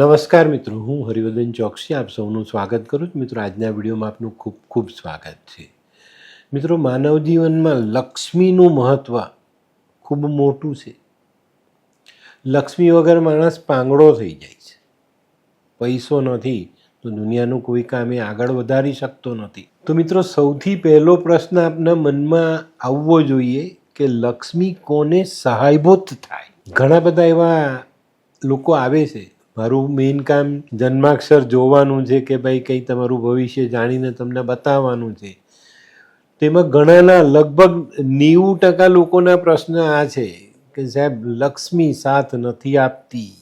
નમસ્કાર મિત્રો, હું હરિવર્ધન ચોકસી, આપ સૌનું સ્વાગત કરું છું. મિત્રો, આજના વિડીયોમાં આપનું ખૂબ ખૂબ સ્વાગત છે. મિત્રો, માનવ જીવનમાં લક્ષ્મીનું મહત્ત્વ ખૂબ મોટું છે. લક્ષ્મી વગર માણસ પાંગડો થઈ જાય છે. પૈસો નથી, તો દુનિયાનું કોઈ કામ આગળ વધારી શકતો નથી. તો મિત્રો, સૌથી પહેલો પ્રશ્ન આપના મનમાં આવવો જોઈએ કે લક્ષ્મી કોને સહાયભૂત થાય? ઘણા બધા એવા લોકો આવે છે મારું મેઇન કામ જન્માક્ષર જોવાનું છે કે ભાઈ કંઈ તમારું ભવિષ્ય જાણીને તમને બતાવવાનું છે. તેમાં ઘણાના લગભગ નેવું ટકા લોકોના પ્રશ્ન આ છે કે સાહેબ, લક્ષ્મી સાથ નથી આપતી.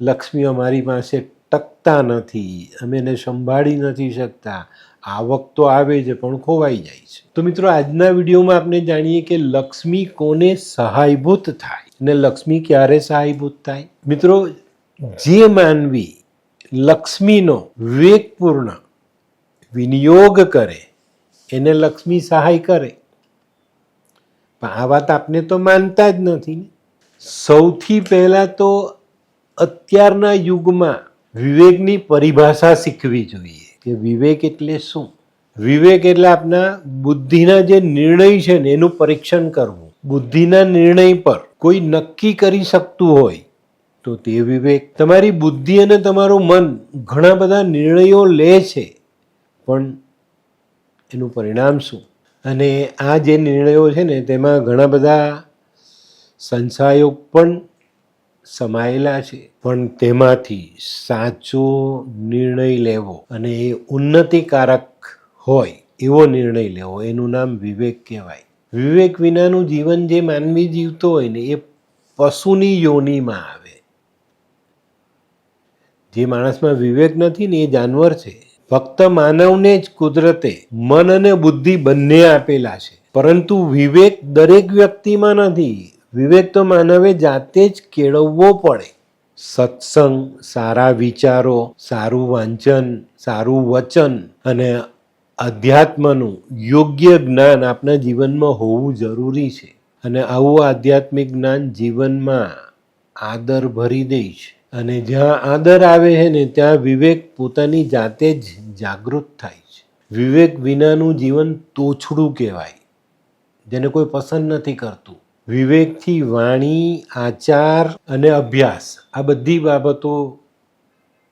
લક્ષ્મી અમારી પાસે ટકતા નથી. અમે એને સંભાળી નથી શકતા. આવક તો આવે છે, પણ ખોવાઈ જાય છે. તો મિત્રો, આજના વિડીયોમાં આપણે જાણીએ કે લક્ષ્મી કોને સહાયભૂત થાય અને લક્ષ્મી ક્યારે સહાયભૂત થાય? મિત્રો જે માનવી લક્ષ્મીનો વિવેકપૂર્ણ વિનિયોગ કરે, એને લક્ષ્મી સહાય કરે. પણ આ વાત આપને તો માનતા જ નથી સૌથી પહેલાં તો અત્યારના યુગમાં વિવેકની પરિભાષા શીખવી જોઈએ કે વિવેક એટલે શું? વિવેક એટલે આપના બુદ્ધિના જે નિર્ણય છે ને, એનું પરીક્ષણ કરવું. બુદ્ધિના નિર્ણય પર કોઈ નક્કી કરી શકતું હોય તો તે વિવેક તમારી બુદ્ધિ અને તમારું મન ઘણા બધા નિર્ણયો લે છે. પણ એનું પરિણામ શું? અને આ જે નિર્ણયો છે ને, તેમાં ઘણા બધા સંસાયો પણ સમાયેલા છે. પણ તેમાંથી સાચો નિર્ણય લેવો અને એ ઉન્નતિકારક હોય એવો નિર્ણય લેવો, એનું નામ વિવેક કહેવાય. વિવેક વિનાનું જીવન જે માનવી જીવતો હોય ને, એ પશુની યોનિમાં આવે. જે માણસમાં વિવેક નથી ને એ જાનવર છે, ફક્ત માનવને જ કુદરતે મન અને બુદ્ધિ બંને આપેલા છે. પરંતુ વિવેક દરેક વ્યક્તિમાં નથી. વિવેક તો માનવે જાતે જ કેળવવો પડે. સત્સંગ, સારા વિચારો, સારું વાંચન, સારું વચન અને અધ્યાત્મનું યોગ્ય જ્ઞાન આપણા જીવનમાં હોવું જરૂરી છે. અને આવું આધ્યાત્મિક જ્ઞાન જીવનમાં આદર ભરી દે છે. અને જ્યાં આદર આવે છે ને, ત્યાં વિવેક પોતાની જાતે જ જાગૃત થાય છે. વિવેક વિનાનું જીવન તોછડું કહેવાય, જેને કોઈ પસંદ નથી કરતું. વિવેકથી વાણી, આચાર અને અભ્યાસ, આ બધી બાબતો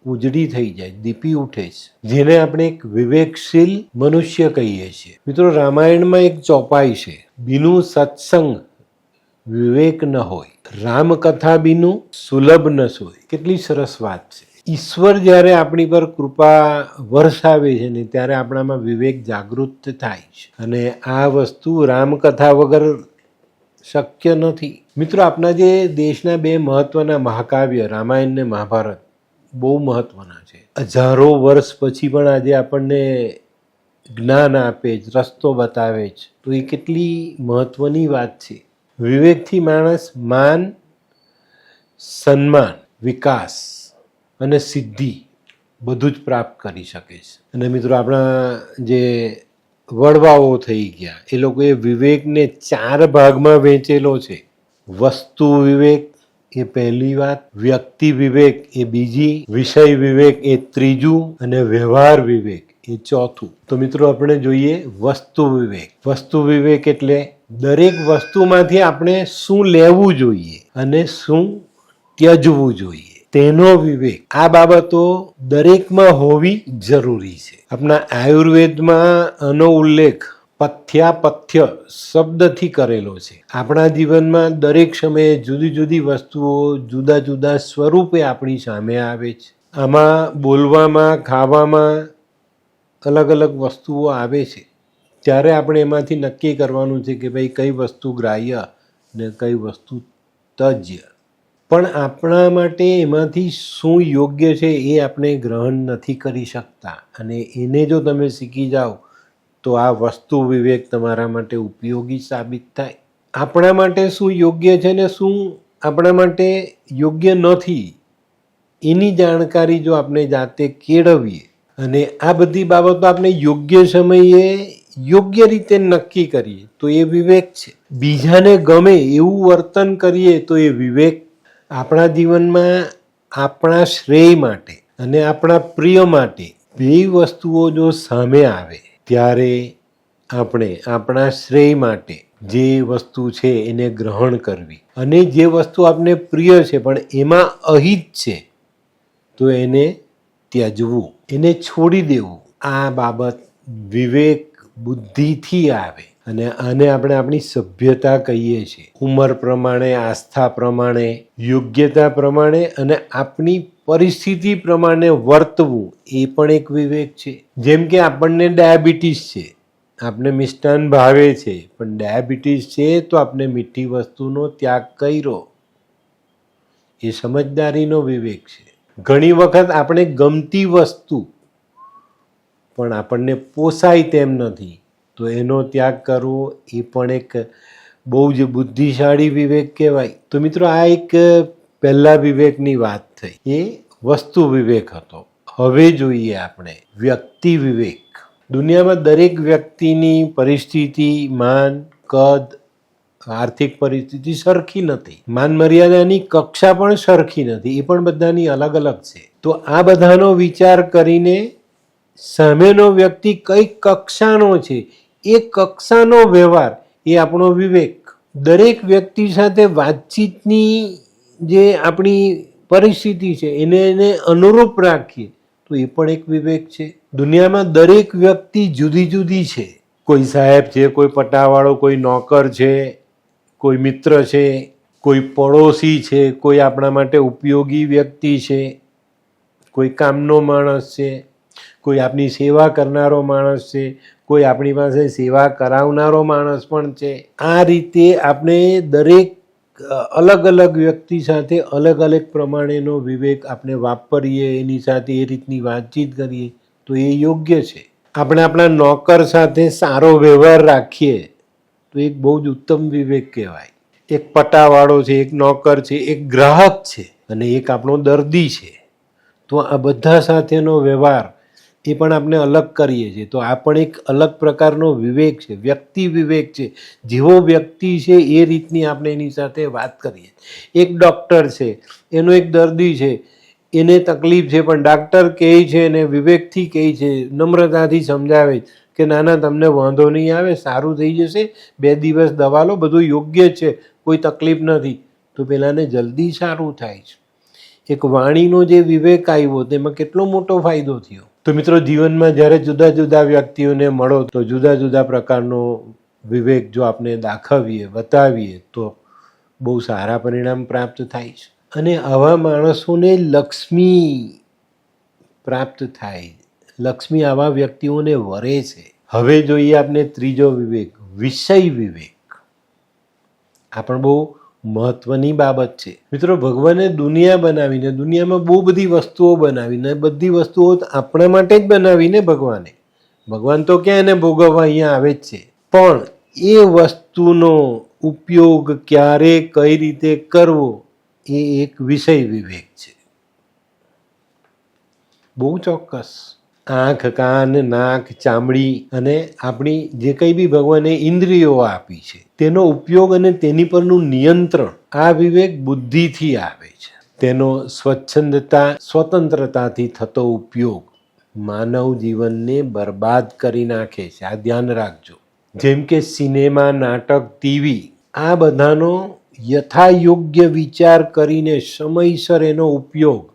ઉજળી થઈ જાય, દીપી ઉઠે છે. જેને આપણે એક વિવેકશીલ મનુષ્ય કહીએ છીએ. મિત્રો, રામાયણમાં એક ચોપાઈ છે. બીનું સત્સંગ વિવેક ન હોય, રામકથા બીનું સુલભ ન સોય. કેટલી સરસ વાત છે. ઈશ્વર જ્યારે આપણી પર કૃપા વરસાવે છે ને ત્યારે આપણામાં વિવેક જાગૃત થાય છે. અને આ વસ્તુ રામકથા વગર શક્ય નથી. મિત્રો આપણા જે દેશના બે મહત્વના મહાકાવ્ય, રામાયણ ને મહાભારત, બહુ મહત્વના છે. હજારો વર્ષ પછી પણ આજે આપણને જ્ઞાન આપે જ રસ્તો બતાવે છે. તો એ કેટલી મહત્વની વાત છે. વિવેકથી માણસ માન, સન્માન, વિકાસ અને સિદ્ધિ બધું જ પ્રાપ્ત કરી શકે છે. અને મિત્રો, આપણા જે વડવાઓ થઈ ગયા, એ લોકોએ વિવેકને ચાર ભાગમાં વહેંચેલો છે. વસ્તુ વિવેક એ પહેલી વાત, વ્યક્તિ વિવેક એ બીજી, વિષય વિવેક એ ત્રીજું, અને વ્યવહાર વિવેક એ ચોથું. તો મિત્રો, આપણે જોઈએ વસ્તુ વિવેક. વસ્તુ વિવેક એટલે દરેક વસ્તુમાંથી આપણે શું લેવું જોઈએ અને શું ત્યજવું જોઈએ, તેનો વિવેક. આ બાબતો દરેકમાં હોવી જરૂરી છે. આપણા આયુર્વેદમાં આનો ઉલ્લેખ પથ્યાપથ્ય શબ્દથી કરેલો છે. આપણા જીવનમાં દરેક સમયે જુદી જુદી વસ્તુઓ જુદા જુદા સ્વરૂપે આપણી સામે આવે છે. આમાં બોલવામાં, ખાવામાં અલગ અલગ વસ્તુઓ આવે છે. ત્યારે આપણે એમાંથી નક્કી કરવાનું છે કે ભાઈ કઈ વસ્તુ ગ્રાહ્ય ને કઈ વસ્તુ તજ્ય. પણ આપણા માટે એમાંથી શું યોગ્ય છે એ આપણે ગ્રહણ નથી કરી શકતા. અને એને જો તમે શીખી જાઓ, તો આ વસ્તુ વિવેક તમારા માટે ઉપયોગી સાબિત થાય. આપણા માટે શું યોગ્ય છે ને શું આપણા માટે યોગ્ય નથી, એની જાણકારી જો આપણે જાતે કેળવીએ. અને આ બધી બાબતો આપણે યોગ્ય સમયે યોગ્ય રીતે નક્કી કરીએ તો એ વિવેક છે. બીજાને ગમે એવું વર્તન કરીએ તો એ વિવેક આપણા જીવનમાં આપણા શ્રેય માટે અને આપણા પ્રિય માટે બે વસ્તુઓ જો સામે આવે ત્યારે આપણે આપણા શ્રેય માટે જે વસ્તુ છે એને ગ્રહણ કરવી. અને જે વસ્તુ આપને પ્રિય છે પણ એમાં અહિત છે તો એને ત્યજવું. એને છોડી દેવું. આ બાબત વિવેક બુદ્ધિથી આવે અને આને આપણે આપણી સભ્યતા કહીએ છીએ. ઉંમર પ્રમાણે, આસ્થા પ્રમાણે, યોગ્યતા પ્રમાણે અને આપણી પરિસ્થિતિ પ્રમાણે વર્તવું એ પણ એક વિવેક છે. જેમ કે આપણને ડાયાબિટીસ છે. આપણે મિષ્ટાન ભાવે છે, પણ ડાયાબિટીસ છે તો આપણે મીઠી વસ્તુનો ત્યાગ કર્યો. એ સમજદારીનો વિવેક છે. ઘણી વખત આપણે ગમતી વસ્તુ પણ આપણને પોસાય તેમ નથી. તો એનો ત્યાગ કરવો એ પણ એક બહુ જ બુદ્ધિશાળી વિવેક કહેવાય. તો મિત્રો, આ એક પહેલા વિવેકની વાત થઈ. એ વસ્તુ વિવેક હતો. હવે જોઈએ આપણે વ્યક્તિ વિવેક. દુનિયામાં દરેક વ્યક્તિની પરિસ્થિતિ માન, કદ, આર્થિક પરિસ્થિતિ સરખી નથી. માન મર્યાદાની કક્ષા પણ સરખી નથી. એ પણ બધાની અલગ અલગ છે. તો આ બધાનો વિચાર કરીને સામેનો વ્યક્તિ કઈ કક્ષાનો છે? એ કક્ષાનો વ્યવહાર, એ આપણો વિવેક. દરેક વ્યક્તિ સાથે વાતચીતની જે આપણી પરિસ્થિતિ છે, એને એને અનુરૂપ રાખીએ, તો એ પણ એક વિવેક છે. દુનિયામાં દરેક વ્યક્તિ જુદી જુદી છે. કોઈ સાહેબ છે, કોઈ પટાવાળો, કોઈ નોકર છે, કોઈ મિત્ર છે, કોઈ પડોશી છે, કોઈ આપણા માટે ઉપયોગી વ્યક્તિ છે, કોઈ કામનો માણસ છે. કોઈ આપની સેવા કરનારો માણસ છે, કોઈ આપણી પાસે સેવા કરાવનારો માણસ પણ છે. આ રીતે આપણે દરેક અલગ અલગ વ્યક્તિ સાથે અલગ અલગ પ્રમાણેનો વિવેક આપણે વાપરીએ, એની સાથે એ રીતની વાતચીત કરીએ, તો એ યોગ્ય છે. આપણે આપણા નોકર સાથે સારો વ્યવહાર રાખીએ, તો એક બહુ જ ઉત્તમ વિવેક કહેવાય. એક પટાવાળો છે, એક નોકર છે, એક ગ્રાહક છે, અને એક આપણો દર્દી છે. તો આ બધા સાથેનો વ્યવહાર એ પણ આપણે અલગ કરીએ છીએ. તો આ પણ એક અલગ પ્રકારનો વિવેક છે, વ્યક્તિ વિવેક છે. જેવો વ્યક્તિ છે એ રીતની આપણે એની સાથે વાત કરીએ. એક ડૉક્ટર છે, એનો એક દર્દી છે, એને તકલીફ છે, પણ ડાક્ટર કહે છે અને વિવેકથી કહે છે, નમ્રતાથી સમજાવે કે ના ના તમને વાંધો નહીં આવે, સારું થઈ જશે, બે દિવસ દવા લો, બધું યોગ્ય છે, કોઈ તકલીફ નથી. તો પેલાને જલ્દી સારું થાય છે. એક વાણીનો જે વિવેક આવ્યો, તેમાં કેટલો મોટો ફાયદો થયો? તો મિત્રો, જીવનમાં જ્યારે જુદા જુદા વ્યક્તિઓને મળો, તો જુદા જુદા પ્રકારનો વિવેક જો આપણે દાખવીએ, બતાવીએ, તો બહુ સારા પરિણામ પ્રાપ્ત થાય છે. અને આવા માણસોને લક્ષ્મી પ્રાપ્ત થાય. લક્ષ્મી આવા વ્યક્તિઓને વરે છે. હવે જોઈએ આપણે ત્રીજો વિવેક, વિષય વિવેક. આ પણ બહુ મહત્વની બાબત છે. મિત્રો, ભગવાને દુનિયા બનાવીને, દુનિયામાં બહુ બધી વસ્તુઓ બનાવીને, બધી વસ્તુઓ આપણા માટે જ બનાવીને ભગવાને. ભગવાન તો ક્યાં એને ભોગવવા અહીંયા આવે જ છે. પણ એ વસ્તુનો ઉપયોગ ક્યારે, કઈ રીતે કરવો, એ એક વિષય વિવેક છે. બહુ ચોક્કસ. આંખ, કાન, નાક, ચામડી અને આપણી જે કંઈ બી ભગવાને ઇન્દ્રિયો આપી છે તેનો ઉપયોગ અને તેની પરનું નિયંત્રણ આ વિવેક બુદ્ધિથી આવે છે. તેનો સ્વચ્છંદતા, સ્વતંત્રતાથી થતો ઉપયોગ માનવ જીવનને બરબાદ કરી નાખે છે. આ ધ્યાન રાખજો. જેમ કે સિનેમા, નાટક, ટીવી, આ બધાનો યથાયોગ્ય વિચાર કરીને સમયસર એનો ઉપયોગ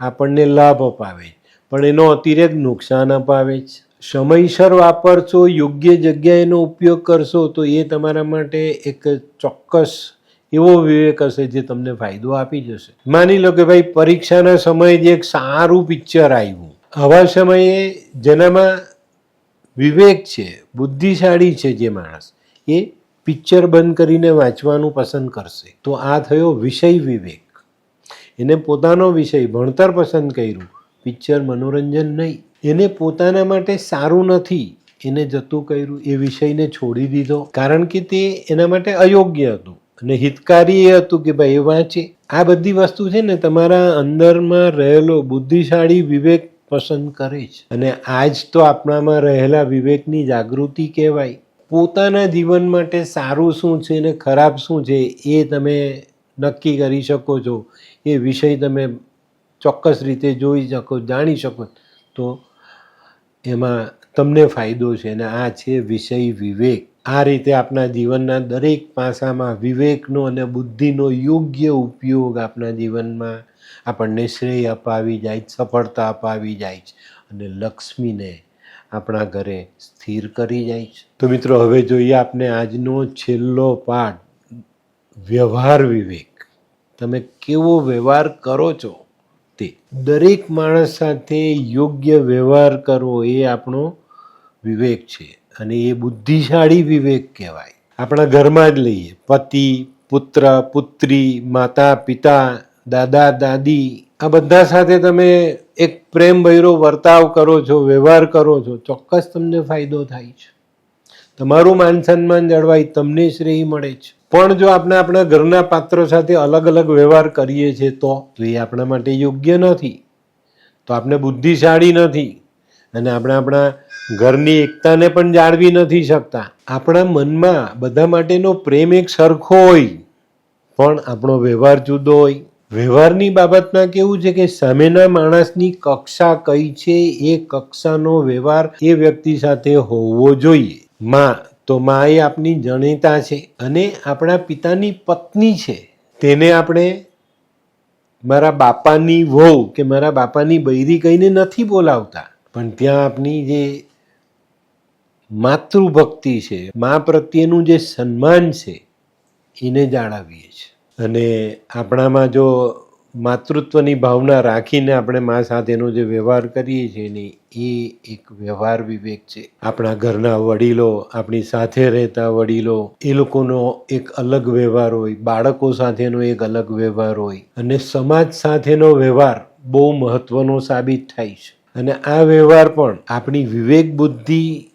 આપણને લાભ અપાવે છે. પણ એનો અતિરેક નુકસાન અપાવે છે. સમયસર વાપરશો, યોગ્ય જગ્યાએનો ઉપયોગ કરશો, તો એ તમારા માટે એક ચોક્કસ એવો વિવેક હશે જે તમને ફાયદો આપી જશે. માની લો કે ભાઈ પરીક્ષાના સમયે જે એક સારું પિક્ચર આવ્યું. આવા સમયે જેનામાં વિવેક છે, બુદ્ધિશાળી છે જે માણસ, એ પિક્ચર બંધ કરીને વાંચવાનું પસંદ કરશે. તો આ થયો વિષય વિવેક. એને પોતાનો વિષય ભણતર પસંદ કર્યું. પિક્ચર મનોરંજન નહીં. એને પોતાના માટે સારું નથી. એને જતું કર્યું, એ વિષયને છોડી દીધો. કારણ કે તે એના માટે અયોગ્ય હતું. અને હિતકારી એ હતું કે ભાઈ એ વાંચે. આ બધી વસ્તુ છે ને તમારા અંદરમાં રહેલો બુદ્ધિશાળી વિવેક પસંદ કરે છે. અને આજ તો આપણામાં રહેલા વિવેકની જાગૃતિ કહેવાય. પોતાના જીવન માટે સારું શું છે ને ખરાબ શું છે એ તમે નક્કી કરી શકો છો. એ વિષય તમે ચોક્કસ રીતે જોઈ શકો, જાણી શકો તો એમાં તમને ફાયદો છે અને આ છે વિષય વિવેક. આ રીતે આપણા જીવનના દરેક પાસામાં વિવેકનો અને બુદ્ધિનો યોગ્ય ઉપયોગ આપણા જીવનમાં આપણને શ્રેય અપાવી જાય સફળતા અપાવી જાય છે અને લક્ષ્મીને આપણા ઘરે સ્થિર કરી જાય છે. તો મિત્રો, હવે જોઈએ આપણે આજનો છેલ્લો પાઠ, વ્યવહાર વિવેક. તમે કેવો વ્યવહાર કરો છો? તે. દરેક માણસ સાથે યોગ્ય વ્યવહાર કરવો એ આપણો વિવેક છે અને એ બુદ્ધિશાળી વિવેક કહેવાય. આપણા ઘરમાં જ લઈએ, પતિ, પુત્ર, પુત્રી, માતા, પિતા, દાદા, દાદી, આ બધા સાથે તમે એક પ્રેમ ભૈરો વર્તાવ કરો છો, વ્યવહાર કરો છો, ચોક્કસ તમને ફાયદો થાય છે. તમારું માન સન્માન જળવાય, તમને શ્રેય મળે છે. પણ જો આપણે આપણા ઘરના પાત્રો સાથે અલગ અલગ વ્યવહાર કરીએ છીએ, તો તો એ આપણા માટે યોગ્ય નથી. તો આપણે બુદ્ધિશાળી નથી. અને આપણે આપણા ઘરની એકતાને પણ જાળવી નથી શકતા. આપણા મનમાં બધા માટેનો પ્રેમ એક સરખો હોય, પણ આપણો વ્યવહાર જુદો હોય. વ્યવહારની બાબતમાં કેવું છે કે સામેના માણસની કક્ષા કઈ છે, એ કક્ષાનો વ્યવહાર એ વ્યક્તિ સાથે હોવો જોઈએ. માં તો મા એ આપની જણીતા છે અને આપણા પિતાની પત્ની છે. તેને આપણે મારા બાપાની વહુ કે મારા બાપાની બૈરી કહીને નથી બોલાવતા. પણ ત્યાં આપની જે માતૃભક્તિ છે, મા પ્રત્યેનું જે સન્માન છે, એને જાળવીએ છીએ. અને આપણામાં જો માતૃત્વની ભાવના રાખીને આપણે મા સાથેનો જે વ્યવહાર કરીએ છીએ ને, એ એક વ્યવહાર વિવેક છે. આપણા ઘરના વડીલો, આપણી સાથે રહેતા વડીલો, એ લોકોનો એક અલગ વ્યવહાર હોય. બાળકો સાથેનો એક અલગ વ્યવહાર હોય. અને સમાજ સાથેનો વ્યવહાર બહુ મહત્વનો સાબિત થાય છે. અને આ વ્યવહાર પણ આપણી વિવેક બુદ્ધિ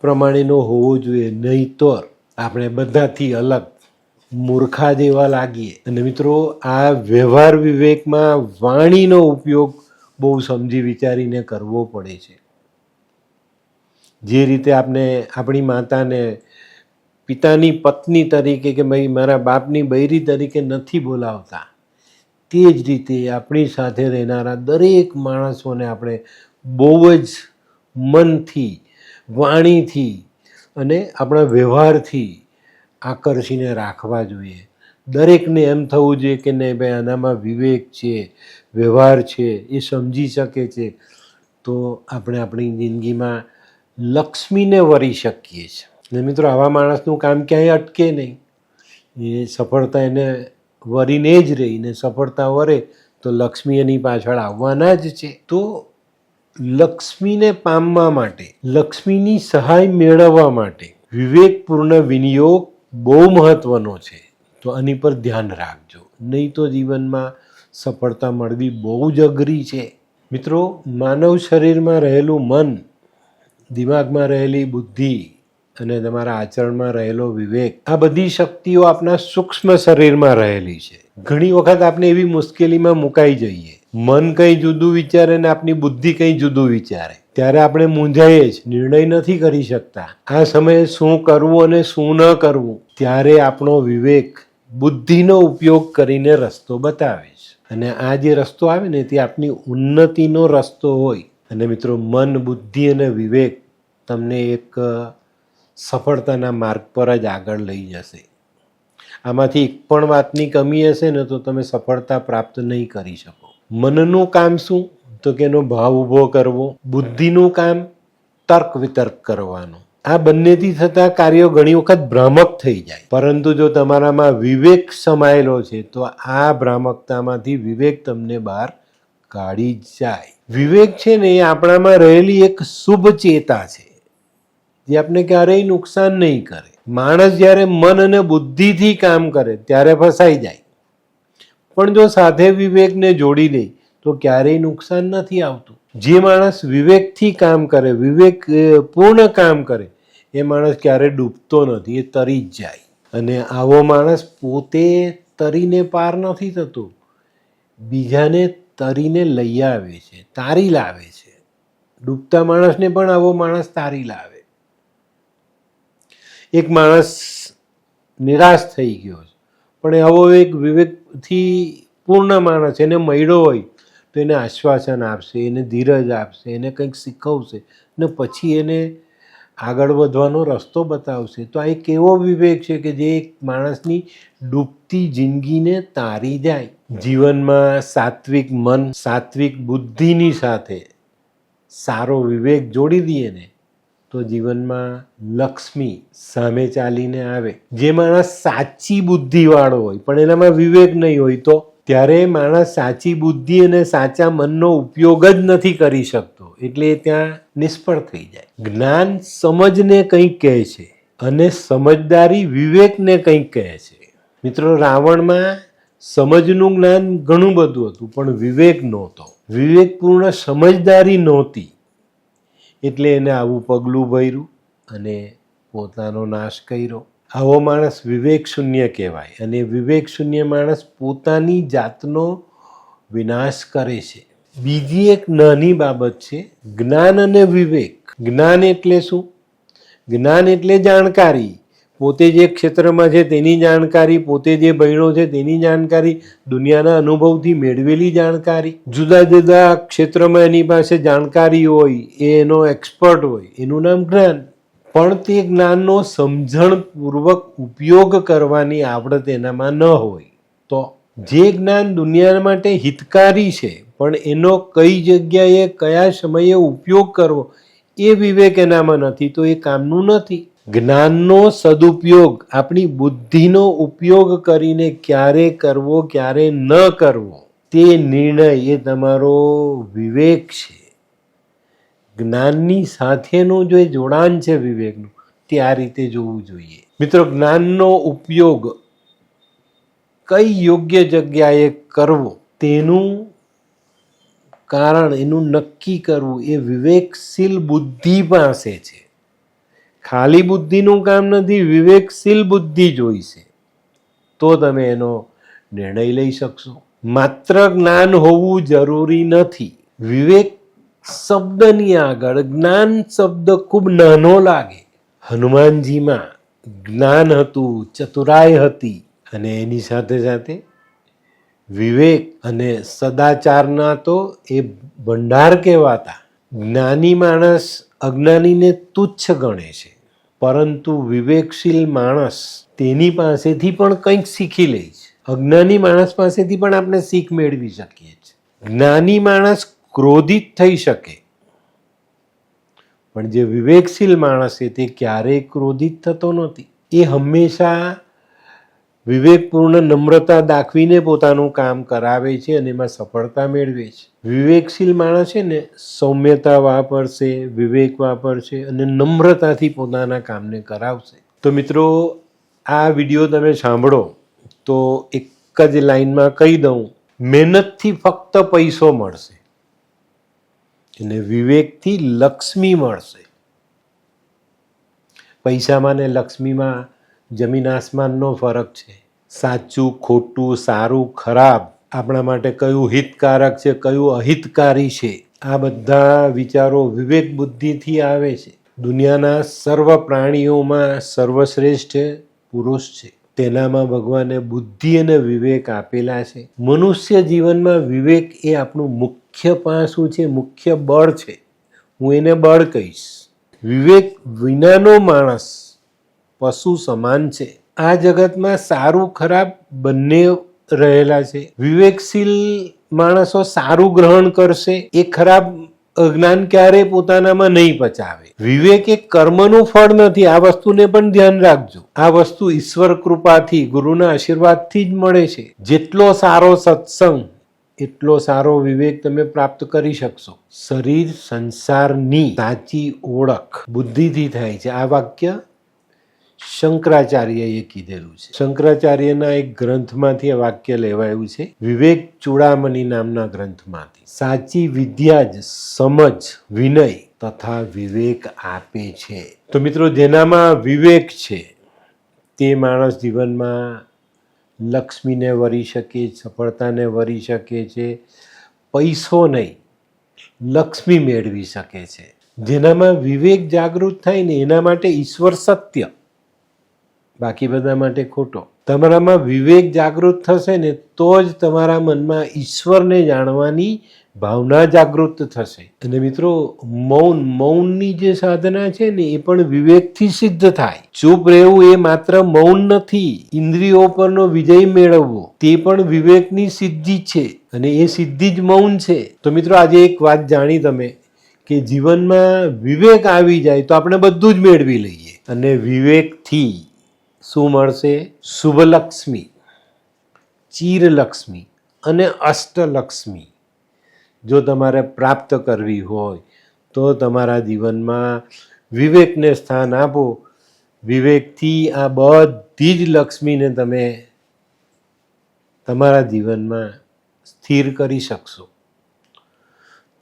પ્રમાણેનો હોવો જોઈએ. નહીતર આપણે બધાથી અલગ મૂર્ખા જેવા લાગીએ. અને મિત્રો, આ વ્યવહાર વિવેકમાં વાણીનો ઉપયોગ બહુ સમજી વિચારીને કરવો પડે છે. જે રીતે આપણે આપણી માતાને પિતાની પત્ની તરીકે કે ભાઈ મારા બાપની બૈરી તરીકે નથી બોલાવતા, તે જ રીતે આપણી સાથે રહેનારા દરેક માણસોને આપણે બહુ જ મનથી, વાણીથી અને આપણા વ્યવહારથી આકર્ષીને રાખવા જોઈએ. દરેકને એમ થવું જોઈએ કે નહીં ભાઈ, આનામાં વિવેક છે, વ્યવહાર છે, એ સમજી શકે છે, તો આપણે આપણી જિંદગીમાં લક્ષ્મીને વરી શકીએ છીએ. અને મિત્રો, આવા માણસનું કામ ક્યાંય અટકે નહીં. એ સફળતા એને વરીને જ રહીને સફળતા વરે તો લક્ષ્મી એની પાછળ આવવાના જ છે. તો લક્ષ્મીને પામવા માટે, લક્ષ્મીની સહાય મેળવવા માટે વિવેકપૂર્ણ વિનિયોગ બહુ મહત્વનો છે, તો આની પર ધ્યાન રાખજો. નહીં તો જીવનમાં સફળતા મળવી બહુ જ અઘરી છે. મિત્રો, માનવ શરીરમાં રહેલું મન, દિમાગમાં રહેલી બુદ્ધિ અને તમારા આચરણમાં રહેલો વિવેક, આ બધી શક્તિઓ આપણા સૂક્ષ્મ શરીરમાં રહેલી છે. ઘણી વખત આપણે એવી મુશ્કેલીમાં મુકાઈ જઈએ. મન કંઈ જુદું વિચારે ને આપની બુદ્ધિ કંઈ જુદું વિચારે. ત્યારે આપણે મૂંઝાઈએ જ, નિર્ણય નથી કરી શકતા. આ સમયે શું કરવું અને શું ન કરવું, ત્યારે આપણો વિવેક બુદ્ધિનો ઉપયોગ કરીને રસ્તો બતાવે છે. અને આ જે રસ્તો આવે ને, તે આપની ઉન્નતિનો રસ્તો હોય. અને મિત્રો, મન, બુદ્ધિ અને વિવેક તમને એક સફળતાના માર્ગ પર જ આગળ લઈ જશે. આમાંથી એક પણ વાતની કમી હશે ને, તો તમે સફળતા પ્રાપ્ત નહીં કરી શકો. મનનું કામ શું? તો કે એનો ભાવ ઊભો કરવો, બુદ્ધિનું કામ, તર્ક વિતર્ક કરવાનું. આ બંનેથી થતા કાર્યો ઘણી વખત ભ્રામક થઈ જાય. પરંતુ જો તમારામાં વિવેક સમાયેલો છે, તો આ ભ્રામકતામાંથી વિવેક તમને બહાર કાઢી જાય. વિવેક છે ને, એ આપણામાં રહેલી એક શુભ ચેતા છે, જે આપણે ક્યારેય નુકસાન નહીં કરે. માણસ જ્યારે મન અને બુદ્ધિથી કામ કરે, ત્યારે ફસાઈ જાય. પણ જો સાથે વિવેકને જોડી દે તો ક્યારેય નુકસાન નથી આવતું. જે માણસ વિવેકથી કામ કરે, વિવેક પૂર્ણ કામ કરે, એ માણસ ક્યારેય ડૂબતો નથી, એ તરી જ જાય. અને આવો માણસ પોતે તરીને પાર નથી થતો. બીજાને તરીને લઈ આવે છે, તારી લાવે છે. ડૂબતા માણસને પણ આવો માણસ તારી લાવે. એક માણસ નિરાશ થઈ ગયો છે. પણ આવો એક વિવેકથી પૂર્ણ માણસ, એને મળ્યો હોય એને આશ્વાસન આપશે, એને ધીરજ આપશે, એને કંઈક શીખવશે ને પછી એને આગળ વધવાનો રસ્તો બતાવશે. તો આ એક એવો વિવેક છે કે જે એક માણસની ડૂબતી જિંદગીને તારી જાય. જીવનમાં સાત્વિક મન, સાત્વિક બુદ્ધિની સાથે સારો વિવેક જોડી દઈએ ને તો જીવનમાં લક્ષ્મી સામે ચાલીને આવે. જે માણસ સાચી બુદ્ધિવાળો હોય, પણ એનામાં વિવેક નહીં હોય, તો ત્યારે માણસ સાચી બુદ્ધિ અને સાચા મનનો ઉપયોગ જ નથી કરી શકતો. એટલે ત્યાં નિષ્ફળ થઈ જાય. જ્ઞાન સમજને કંઈક કહે છે અને સમજદારી વિવેકને કંઈક કહે છે. મિત્રો, રાવણમાં સમજનું જ્ઞાન ઘણું બધું હતું, પણ વિવેક નહોતો. વિવેકપૂર્ણ સમજદારી નહોતી. એટલે એને આવું પગલું ભર્યું અને પોતાનો નાશ કર્યો. આવો માણસ વિવેક શૂન્ય કહેવાય અને વિવેક શૂન્ય માણસ પોતાની જાતનો વિનાશ કરે છે. બીજી એક નાની બાબત છે, જ્ઞાન અને વિવેક. જ્ઞાન એટલે શું? જ્ઞાન એટલે જાણકારી. પોતે જે ક્ષેત્રમાં છે તેની જાણકારી, પોતે જે ભણ્યો છે તેની જાણકારી, દુનિયાના અનુભવથી મેળવેલી જાણકારી. જુદા જુદા ક્ષેત્રમાં એની પાસે જાણકારી હોય, એ એનો એક્સપર્ટ હોય, એનું નામ જ્ઞાન. પણ તે જ્ઞાનનો સમજણપૂર્વક ઉપયોગ કરવાની આવડત એનામાં ન હોય. તો જે જ્ઞાન દુનિયા માટે હિતકારી છે, પણ એનો કઈ જગ્યાએ કયા સમયે ઉપયોગ કરવો, એ વિવેક એનામાં નથી, તો એ કામનું નથી. જ્ઞાનનો સદુપયોગ, આપણી બુદ્ધિનો ઉપયોગ કરીને ક્યારે કરવો, ક્યારે ન કરવો, તે નિર્ણય એ તમારો વિવેક છે. જ્ઞાનની સાથેનું જે જોડાણ છે વિવેકનું, તે આ રીતે જોવું જોઈએ. મિત્રો, જ્ઞાનનો ઉપયોગ કઈ યોગ્ય જગ્યાએ કરવો, તેનું કારણ, એનું નક્કી કરવું એ વિવેકશીલ બુદ્ધિ પાસે છે. ખાલી બુદ્ધિનું કામ નથી, વિવેકશીલ બુદ્ધિ જોઈશે. તો તમે એનો નિર્ણય લઈ શકશો. માત્ર જ્ઞાન હોવું જરૂરી નથી. વિવેક શબ્દની આગળ જ્ઞાન શબ્દ ખૂબ નાનો લાગે. હનુમાનજીમાં જ્ઞાન હતું ચતુરાય હતી અને એની સાથે સાથે વિવેક અને સદાચારના તો એ ભંડાર કહેવાતા. જ્ઞાની માણસ અજ્ઞાનીને તુચ્છ ગણે છે, પરંતુ વિવેકશીલ માણસ તેની પાસેથી પણ કંઈક શીખી લે છે. અજ્ઞાની માણસ પાસેથી પણ આપણે શીખ મેળવી શકીએ છીએ. જ્ઞાની માણસ ક્રોધિત થઈ શકે. પણ જે વિવેકશીલ માણસ છે તે ક્યારેય ક્રોધિત થતો નથી. એ હંમેશા વિવેકપૂર્ણ નમ્રતા દાખવીને પોતાનું કામ કરાવે છે અને એમાં સફળતા મેળવે છે. વિવેકશીલ માણસ છે ને સૌમ્યતા વાપરશે, વિવેક વાપરશે અને નમ્રતાથી પોતાના કામને કરાવશે. તો મિત્રો, આ વીડિયો તમે સાંભળો તો એક જ લાઈનમાં કહી દઉં, મહેનતથી ફક્ત પૈસો મળશે. અને વિવેકથી લક્ષ્મી મળશે. પૈસામાં ને લક્ષ્મીમાં જમીન આસમાનનો ફરક છે. સાચું, ખોટું, સારું, ખરાબ આપણા માટે કયું હિતકારક છે, કયું અહિતકારી છે, આ બધા વિચારો વિવેક બુદ્ધિથી આવે છે. દુનિયાના સર્વ પ્રાણીઓમાં સર્વશ્રેષ્ઠ પુરુષ છે. તેનામાં ભગવાને બુદ્ધિ અને વિવેક આપેલા છે. મનુષ્ય જીવનમાં વિવેક એ આપણું મુખ્ય પાસું છે, મુખ્ય બળ છે. હું એને બળ કહીશ. વિવેક વિનાનો માણસ પશુ સમાન છે. આ જગતમાં સારું ખરાબ બંને રહેલા છે. વિવેકશીલ માણસો સારું ગ્રહણ કરશે. એ ખરાબ જ્ઞાન ક્યારે પોતાનામાં નહીં પચાવે. વિવેક એ કર્મનું ફળ નથી. આ વસ્તુને પણ ધ્યાન રાખજો. આ વસ્તુ ઈશ્વર કૃપાથી, ગુરુના આશીર્વાદથી જ મળે છે. જેટલો સારો સત્સંગ એટલો સારો વિવેક તમે પ્રાપ્ત કરી શકશો. શરીર સંસારની સાચી ઓળખ બુદ્ધિથી થાય છે. આ વાક્ય શંકરાચાર્યએ કીધેલું છે. શંકરાચાર્યના એક ગ્રંથમાંથી આ વાક્ય લેવાયું છે. વિવેક ચૂડામણી નામના ગ્રંથમાંથી. સાચી વિદ્યા જ સમજ, વિનય તથા વિવેક આપે છે. તો મિત્રો, જેનામાં વિવેક છે તે માણસ જીવનમાં લક્ષ્મીને વરી શકે સફળતાને વરી શકે છે. પૈસો નહીં, લક્ષ્મી મેળવી શકે છે. જેનામાં વિવેક જાગૃત થાય ને એના માટે ઈશ્વર સત્ય. બાકી બધા માટે ખોટો. તમારામાં વિવેક જાગૃત થશે ને તો જ તમારા મનમાં ઈશ્વરને જાણવાની ભાવના જાગૃત થશે. અને મિત્રો, મૌન, મૌનની જે સાધના છે ને, એ પણ વિવેકથી સિદ્ધ થાય. ચૂપ રહેવું એ માત્ર મૌન નથી, ઇન્દ્રિયો પરનો વિજય મેળવવો. તે પણ વિવેકની સિદ્ધિ છે અને એ સિદ્ધિ જ મૌન છે. તો મિત્રો, આજે એક વાત જાણી તમે કે જીવનમાં વિવેક આવી જાય તો આપણે બધું જ મેળવી લઈએ. અને વિવેકથી શું મળશે? શુભલક્ષ્મી, ચીરલક્ષ્મી અને અષ્ટલક્ષ્મી. જો તમારે પ્રાપ્ત કરવી હોય, તો તમારા જીવનમાં વિવેકને સ્થાન આપો. વિવેકથી આ બધી જ લક્ષ્મીને તમે તમારા જીવનમાં સ્થિર કરી શકશો.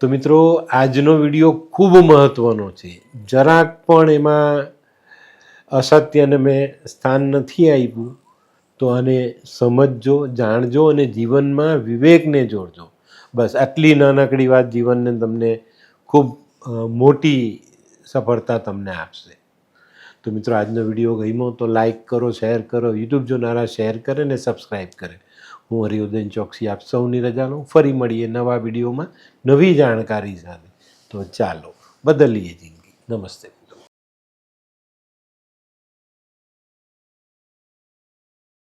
તો મિત્રો, આજનો વીડિયો ખૂબ મહત્ત્વનો છે. જરાક પણ એમાં અસત્યને મેં સ્થાન નથી આપ્યું, તો આને સમજજો, જાણજો અને જીવનમાં વિવેકને જોડજો. બસ, આટલી નાનકડી વાત જીવનને તમને ખૂબ મોટી સફળતા તમને આપશે. તો મિત્રો, આજનો વીડિયો ગમ્યો તો લાઇક કરો, શેર કરો, યુટ્યુબ જોનારા શેર કરે ને સબસ્ક્રાઈબ કરે. હું હરિઉદ્દીન ચોકસી, આપ સૌની રજા લઉં. ફરી મળીએ નવા વિડીયોમાં નવી જાણકારી સાથે. તો ચાલો, બદલીએ જિંદગી. નમસ્તે.